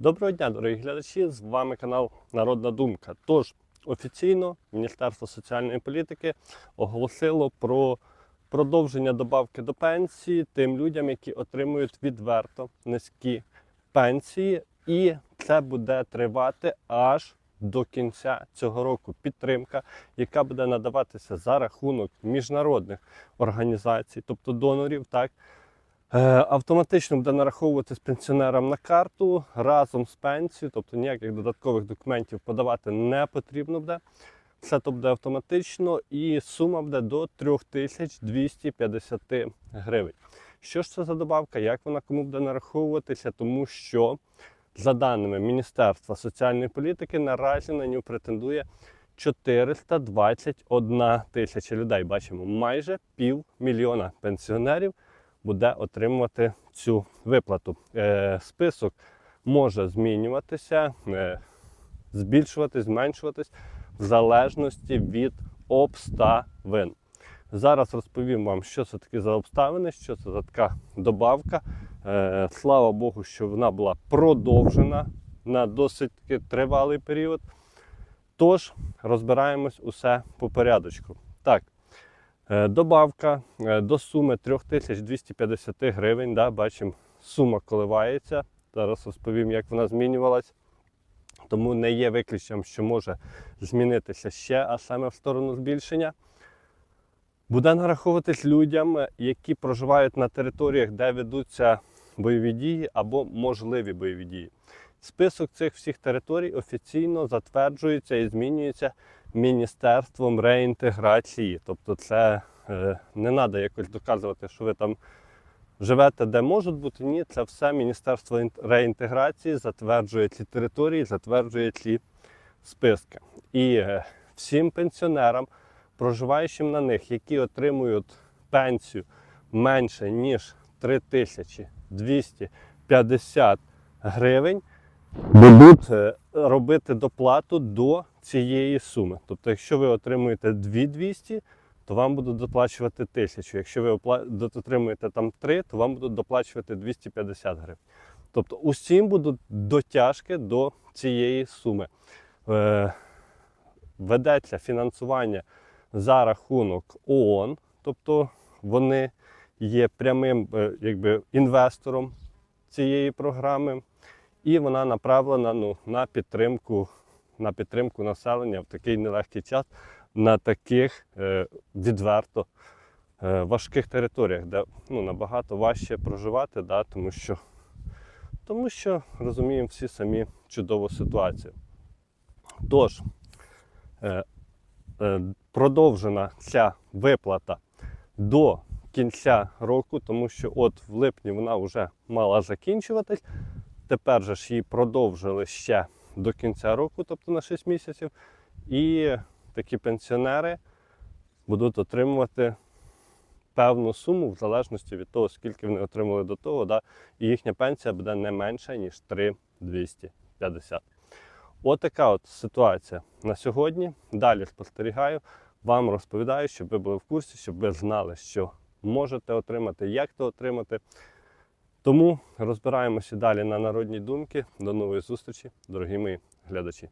Доброго дня, дорогі глядачі! З вами канал Народна Думка. Тож офіційно Міністерство соціальної політики оголосило про продовження добавки до пенсії тим людям, які отримують відверто низькі пенсії, і це буде тривати аж до кінця цього року. Підтримка, яка буде надаватися за рахунок міжнародних організацій, тобто донорів, так. Е, Автоматично буде нараховуватись пенсіонерам на карту разом з пенсією, тобто ніяких додаткових документів подавати не потрібно буде. Все то буде автоматично і сума буде до 3250 гривень. Що ж це за добавка, як вона кому буде нараховуватися? Тому що, за даними Міністерства соціальної політики, наразі на нього претендує 421 тисяча людей. Бачимо, майже півмільйона пенсіонерів буде отримувати цю виплату. Е, список може змінюватися, е, збільшуватись, зменшуватись в залежності від обставин. Зараз розповім вам, що це таке за обставини, що це за така добавка. Е, слава Богу, що вона була продовжена на досить тривалий період. Тож розбираємось усе по порядочку. Е, Добавка е, до суми 3250 гривень. Да, бачимо, сума коливається. Зараз розповім, як вона змінювалась. Тому не є виключенням, що може змінитися ще, а саме в сторону збільшення. Буде нараховуватись людям, е, які проживають на територіях, де ведуться бойові дії або можливі бойові дії. Список цих всіх територій офіційно затверджується і змінюється Міністерством реінтеграції. Тобто, це е, не треба якось доказувати, що ви там живете, де можуть бути. Ні, це все Міністерство реінтеграції затверджує ці території, затверджує ці списки. І е, всім пенсіонерам, проживаючим на них, які отримують пенсію менше ніж 3250 гривень, будуть е, робити доплату до цієї суми. Тобто, якщо ви отримуєте 2200, то вам будуть доплачувати 1000. Якщо ви отримуєте там 3, то вам будуть доплачувати 250 гривень. Тобто усім будуть дотяжки до цієї суми. Е, ведеться фінансування за рахунок ООН, тобто вони є прямим е, якби, інвестором цієї програми, і вона направлена ну, на підтримку на підтримку населення в такий нелегкий час на таких е, відверто е, важких територіях, де ну, набагато важче проживати, да, тому що тому що розуміємо всі самі чудову ситуацію. Тож, е, е, продовжена ця виплата до кінця року, тому що от в липні вона вже мала закінчуватись. Тепер же ж її продовжили ще до кінця року, тобто на 6 місяців. І такі пенсіонери будуть отримувати певну суму в залежності від того, скільки вони отримали до того, да, і їхня пенсія буде не менша, ніж 3,250. От така от ситуація на сьогодні. Далі спостерігаю, вам розповідаю, щоб ви були в курсі, щоб ви знали, що можете отримати, як то отримати. Тому розбираємося далі на народні думки. До нової зустрічі, дорогі мої глядачі.